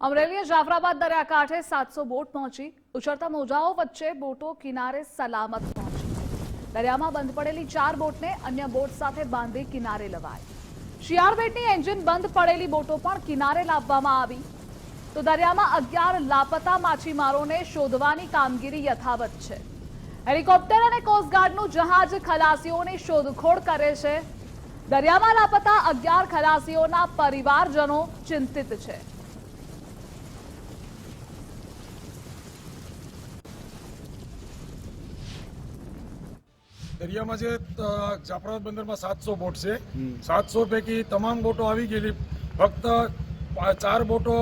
અમરેલી જાફરાબાદ દરિયાકાંઠે સાતસો બોટ પહોંચી. ઉછળતા મોજાઓ વચ્ચે બોટો કિનારે સલામત પહોંચી. દરિયામાં બંધ પડેલી ચાર બોટને અન્ય બોટ સાથે બાંધી કિનારે લવાઈ શિયાળબેટની એન્જિન બંધ પડેલી બોટો પણ કિનારે લાવવામાં આવી. તો દરિયામાં અગિયાર લાપતા માછીમારોને શોધવાની કામગીરી યથાવત છે. હેલિકોપ્ટર અને કોસ્ટગાર્ડનું જહાજ ખલાસીઓની શોધખોળ કરે છે. દરિયામાં લાપતા અગિયાર ખલાસીઓના પરિવારજનો ચિંતિત છે. દરિયામાં જે અ, જાફરાબાદ બંદરમાં સાતસો બોટ છે. સાતસો પૈકી તમામ બોટો આવી ગયેલી. ફક્ત ચાર બોટો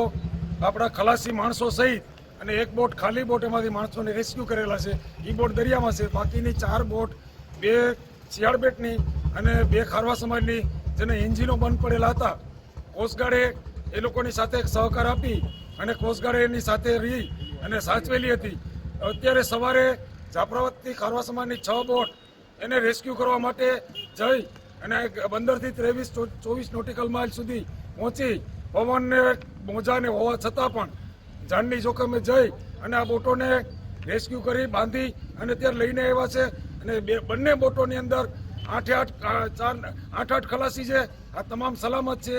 આપણા ખલાસી માણસો સહિત અને એક બોટ ખાલી બોટ એમાંથી માણસોને રેસ્ક્યુ કરેલા છે. એ બોટ દરિયામાં છે. બાકીની ચાર બોટ બે શિયાળબેટની અને બે ખારવા સમાજની જેને એન્જિનો બંધ પડેલા હતા. કોસ્ટગાર્ડે એ લોકોની સાથે સહકાર આપી અને કોસ્ટગાર્ડે એની સાથે રહી અને સાચવેલી હતી. અત્યારે સવારે જાફરાબાદથી ખારવા સમાજની છ બોટ એને રેસ્ક્યુ કરવા માટે જઈ અને પંદરથી ત્રેવીસ ચોવીસ નોટિકલ માઇલ સુધી પહોંચી. પવનને મોજાને હોવા છતાં પણ જાનની જોખમે જઈ અને આ બોટોને રેસ્ક્યુ કરી બાંધી અને ત્યારે લઈને આવ્યા છે. અને બે બંને બોટોની અંદર આઠે આઠ ચાર આઠ આઠ ખલાસી છે. આ તમામ સલામત છે.